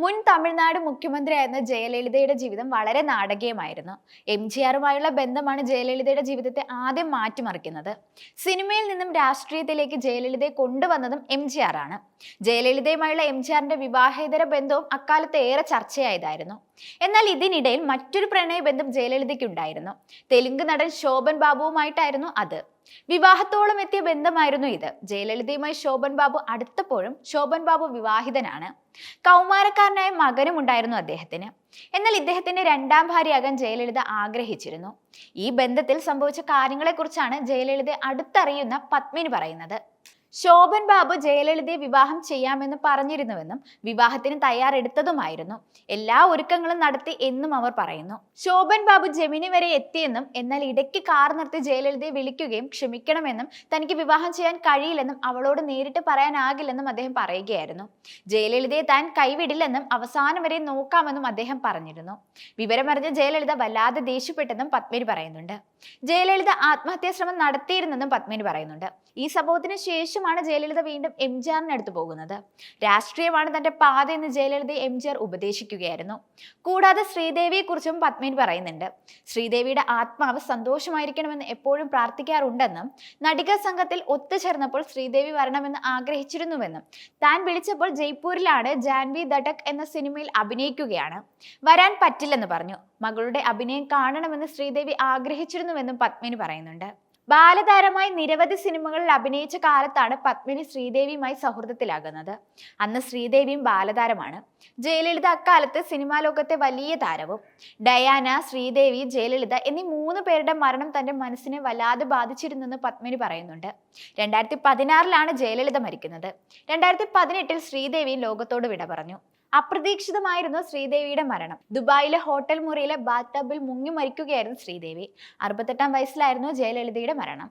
മുൻ തമിഴ്നാട് മുഖ്യമന്ത്രിയായിരുന്ന ജയലളിതയുടെ ജീവിതം വളരെ നാടകീയമായിരുന്നു. എം ജി ആറുമായുള്ള ബന്ധമാണ് ജയലളിതയുടെ ജീവിതത്തെ ആദ്യം മാറ്റിമറിക്കുന്നത്. സിനിമയിൽ നിന്നും രാഷ്ട്രീയത്തിലേക്ക് ജയലളിതയെ കൊണ്ടുവന്നതും എം ജി ആറാണ്. ജയലളിതയുമായുള്ള എം ജി ആറിന്റെ വിവാഹേതര ബന്ധവും അക്കാലത്ത് ഏറെ ചർച്ചയായതായിരുന്നു. എന്നാൽ ഇതിനിടയിൽ മറ്റൊരു പ്രണയബന്ധം ജയലളിതയ്ക്കുണ്ടായിരുന്നു. തെലുങ്ക് നടൻ ശോഭൻ ബാബുവുമായിട്ടായിരുന്നു അത്. വിവാഹത്തോളം എത്തിയ ബന്ധമായിരുന്നു ഇത്. ജയലളിതയുമായി ശോഭൻ ബാബു അടുത്തപ്പോഴും ശോഭൻ ബാബു വിവാഹിതനാണ്. കൗമാരക്കാരനായ മകനും ഉണ്ടായിരുന്നു അദ്ദേഹത്തിന്. എന്നാൽ ഇദ്ദേഹത്തിന്റെ രണ്ടാം ഭാര്യയാകാൻ ജയലളിത ആഗ്രഹിച്ചിരുന്നു. ഈ ബന്ധത്തിൽ സംഭവിച്ച കാര്യങ്ങളെക്കുറിച്ചാണ് ജയലളിത അടുത്തറിയുന്ന പത്മിനി പറയുന്നത്. ശോഭൻ ബാബു ജയലളിതയെ വിവാഹം ചെയ്യാമെന്ന് പറഞ്ഞിരുന്നുവെന്നും വിവാഹത്തിന് തയ്യാറെടുത്തതുമായിരുന്നു. എല്ലാ ഒരുക്കങ്ങളും നടത്തി എന്നും അവർ പറയുന്നു. ശോഭൻ ബാബു ജമിനി വരെ എത്തിയെന്നും എന്നാൽ ഇടയ്ക്ക് കാർ നിർത്തി ജയലളിതയെ വിളിക്കുകയും ക്ഷമിക്കണമെന്നും തനിക്ക് വിവാഹം ചെയ്യാൻ കഴിയില്ലെന്നും അവളോട് നേരിട്ട് പറയാനാകില്ലെന്നും അദ്ദേഹം പറയുകയായിരുന്നു. ജയലളിതയെ താൻ കൈവിടില്ലെന്നും അവസാനം വരെ നോക്കാമെന്നും അദ്ദേഹം പറഞ്ഞിരുന്നു. വിവരമറിഞ്ഞ ജയലളിത വല്ലാതെ ദേഷ്യപ്പെട്ടെന്നും പത്മിനി പറയുന്നുണ്ട്. ജയലളിത ആത്മഹത്യാ ശ്രമം നടത്തിയിരുന്നെന്നും പത്മിനി പറയുന്നുണ്ട്. ഈ സംഭവത്തിന് ശേഷമാണ് ജയലളിത വീണ്ടും എം ജി ആറിനടുത്ത് പോകുന്നത്. രാഷ്ട്രീയമാണ് തന്റെ പാത എന്ന് ജയലളിത എം ജി ആർ ഉപദേശിക്കുകയായിരുന്നു. കൂടാതെ ശ്രീദേവിയെ കുറിച്ചും പത്മിനി പറയുന്നുണ്ട്. ശ്രീദേവിയുടെ ആത്മാവ് സന്തോഷമായിരിക്കണമെന്ന് എപ്പോഴും പ്രാർത്ഥിക്കാറുണ്ടെന്നും നടിക സംഘത്തിൽ ഒത്തുചേർന്നപ്പോൾ ശ്രീദേവി വരണമെന്ന് ആഗ്രഹിച്ചിരുന്നുവെന്നും താൻ വിളിച്ചപ്പോൾ ജയ്പൂരിലാണ് ജാൻവി ദടക് എന്ന സിനിമയിൽ അഭിനയിക്കുകയാണ്. വരാൻ പറ്റില്ലെന്ന് പറഞ്ഞു. മകളുടെ അഭിനയം കാണണമെന്ന് ശ്രീദേവി ആഗ്രഹിച്ചിരുന്നുവെന്നും പത്മിനി പറയുന്നുണ്ട്. ബാലതാരമായി നിരവധി സിനിമകളിൽ അഭിനയിച്ച കാലത്താണ് പത്മിനി ശ്രീദേവിയുമായി സൗഹൃദത്തിലാകുന്നത്. അന്ന് ശ്രീദേവിയും ബാലതാരമാണ്. ജയലളിത അക്കാലത്ത് സിനിമാ ലോകത്തെ വലിയ താരവും. ഡയാന ശ്രീദേവി ജയലളിത എന്നീ മൂന്ന് പേരുടെ മരണം തന്റെ മനസ്സിനെ വല്ലാതെ ബാധിച്ചിരുന്നെന്ന് പത്മിനി പറയുന്നുണ്ട്. രണ്ടായിരത്തി പതിനാറിലാണ് ജയലളിത മരിക്കുന്നത്. രണ്ടായിരത്തി പതിനെട്ടിൽ ശ്രീദേവി ലോകത്തോട് വിട പറഞ്ഞു അപ്രതീക്ഷിതമായിരുന്നു ശ്രീദേവിയുടെ മരണം. ദുബായിലെ ഹോട്ടൽ മുറിയിലെ ബാത്തബിൽ മുങ്ങി മരിക്കുകയായിരുന്നു ശ്രീദേവി. അറുപത്തെട്ടാം വയസ്സിലായിരുന്നു ജയലളിതയുടെ മരണം.